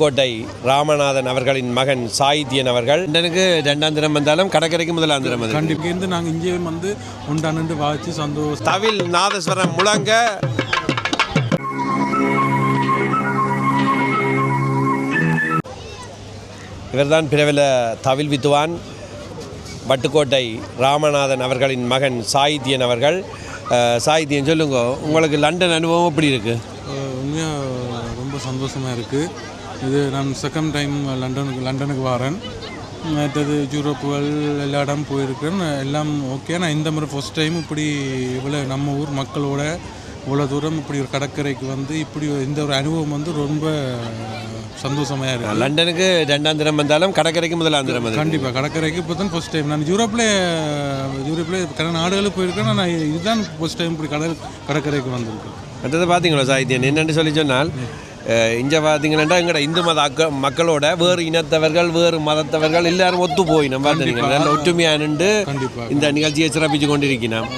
கோட்டை ராமநாதன் அவர்களின் மகன் சாகித்யன் அவர்கள். லண்டனுக்கு ரெண்டாம் தினம் வந்தாலும் கடற்கரைக்கு முதலாம் தினம் வந்து கண்டிப்பாக இருந்து நாங்கள் இங்கே வந்து உண்டானுண்டு வாய்ச்சி சந்தோஷம். தவில் நாதஸ்வரம் முழங்க. இவர்தான் பிரபல தவில் வித்துவான். வட்டுக்கோட்டை ராமநாதன் அவர்களின் மகன் சாகித்யன் அவர்கள். சாகித்யன் சொல்லுங்க உங்களுக்கு லண்டன் அனுபவம் எப்படி இருக்கு? உண்மையாக ரொம்ப சந்தோஷமாக இருக்குது இது நான் செகண்ட் டைம் லண்டனுக்கு லண்டனுக்கு வரேன். மற்றது யூரோப்புகள் எல்லா இடம் போயிருக்கேன். எல்லாம் ஓகே நான் இந்த முறை ஃபர்ஸ்ட் டைம் இப்படி இவ்வளோ நம்ம ஊர் மக்களோட இவ்வளோ தூரம் இப்படி ஒரு கடற்கரைக்கு வந்து இப்படி ஒரு- இந்த ஒரு அனுபவம் வந்து ரொம்ப சந்தோஷமாக இருக்குது லண்டனுக்கு ரெண்டாம் தினம் வந்தாலும் கடற்கரைக்கு முதலாம் தினம் கண்டிப்பாக கடற்கரைக்கு இப்போ தான் ஃபர்ஸ்ட் டைம் நான் யூரோப்பில் யூரோப்பில் கடை நாடுகளுக்கு போயிருக்கேன். நான் இதுதான் ஃபர்ஸ்ட் டைம் இப்படி கடல் கடற்கரைக்கு வந்திருக்கேன். மற்றது பார்த்தீங்களா சாகித்யன்? என்னென்னு சொல்லி சொன்னால் இங்கே பார்த்தீங்கன்னா எங்கட இந்து மத அக்க மக்களோட வேறு இனத்தவர்கள் வேறு மதத்தவர்கள் எல்லாரும் ஒத்து போய் நம்ம பார்த்தீங்க நல்ல ஒற்றுமையாக நின்று இந்த நிகழ்ச்சியை சிறப்பிச்சு கொண்டிருக்கிறோம்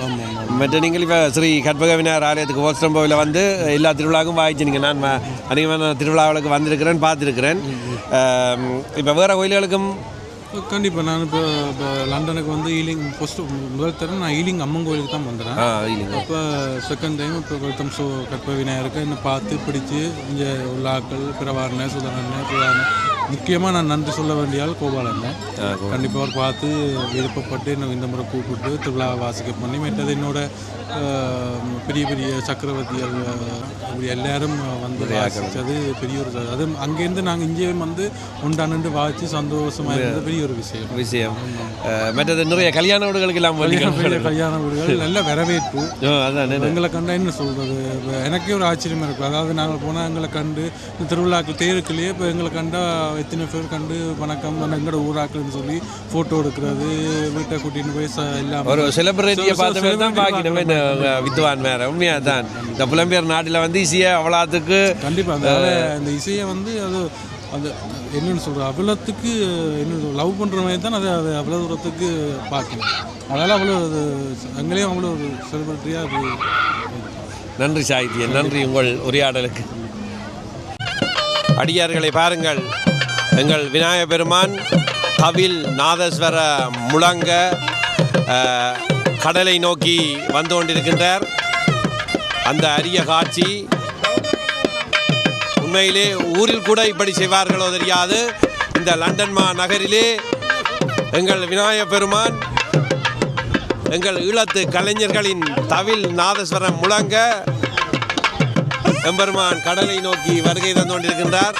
மற்ற நீங்கள் இப்போ ஸ்ரீ கற்பக விநாயகர் ஆலயத்துக்கு ஓஸ்டம்போவில் வந்து எல்லா திருவிழாவுக்கும் வாய்ச்சினீங்க நான் அதிகமான திருவிழாவுக்கு வந்திருக்கிறேன் பார்த்துருக்கிறேன். இப்போ வேறு கோயில்களுக்கும்? கண்டிப்பாக நான் இப்போ இப்போ லண்டனுக்கு வந்து ஈலிங் ஃபஸ்ட்டு முதல் தரம் நான் ஈலிங் அம்மன் கோயிலுக்கு தான் வந்துடுறேன் அப்போ செகண்ட் டைம் இப்போ கொளுத்தம் சோ கற்ப விநாயகருக்கு என்ன பார்த்து பிடிச்சி இங்கே உள்ள ஆக்கள் பிரவாரண சுதரண்ண சுதாரண முக்கியமாக நான் நன்றி சொல்ல வேண்டிய ஆள் கோபாலண்ணன் கண்டிப்பாக அவர் பார்த்து விருப்பப்பட்டு என்ன இந்த முறை கூப்பிட்டு திருவிழா வாசிக்க பண்ணி மற்றது என்னோட பெரிய பெரிய சக்கரவர்த்திகள் அஹ், இப்படி எல்லாரும் வந்து வாசிச்சது பெரிய ஒரு அது அங்கேருந்து நாங்கள் இங்கே வந்து உண்டானுண்டு வாசித்து சந்தோஷமாக இருந்தது. பெரிய ஒரு விஷயம். விஷயம். மற்றது நிறைய கல்யாண வீடுகளுக்கு எல்லாம் கல்யாண வீடுகள் நல்ல வரவேற்பு. எங்களை கண்டா என்ன சொல்கிறது எனக்கே ஒரு ஆச்சரியமா இருக்கும் அதாவது நாங்கள் போனால் எங்களை கண்டு திருவிழாக்கள் தேருக்குள்ளேயே இப்போ எங்களை கண்டா எத்தனை பேர் கண்டு வணக்கம் எங்களோட ஊராக்கள்னு சொல்லி ஃபோட்டோ எடுக்கிறது வீட்டை கூட்டின்னு போய் எல்லாம் ஒரு செலிபிரிட்டியை பார்த்த தான் பார்க்கணுமே இந்த வித்துவான் வேற உண்மையா தான் இந்த புலம்பெயர் நாட்டில் வந்து ஈஸியாக அவ்வளோத்துக்கு கண்டிப்பாக அந்த அந்த இசையை வந்து அது அது என்னன்னு சொல்கிறது அவ்வளோத்துக்கு என்ன லவ் பண்ணுற மாதிரி தான் அதை அதை அவ்வளோ தூரத்துக்கு பார்க்கணும். அதனால் அவ்வளோ அது எங்களையும் அவ்வளோ ஒரு செலிபிரிட்டியாக நன்றி சாகித்யன் நன்றி உங்கள் உரையாடலுக்கு. அடியார்களை பாருங்கள். எங்கள் விநாயக பெருமான் தவில் நாதஸ்வர முழங்க கடலை நோக்கி வந்து கொண்டிருக்கின்றார். அந்த அரிய காட்சி உண்மையிலே ஊரில் கூட இப்படி செய்வார்களோ தெரியாது. இந்த லண்டன் மா நகரிலே எங்கள் விநாயக பெருமான் எங்கள் ஈழத்து கலைஞர்களின் தவில் நாதஸ்வரம் முழங்க எம்பெருமான் கடலை நோக்கி வருகை தந்து கொண்டிருக்கின்றார்.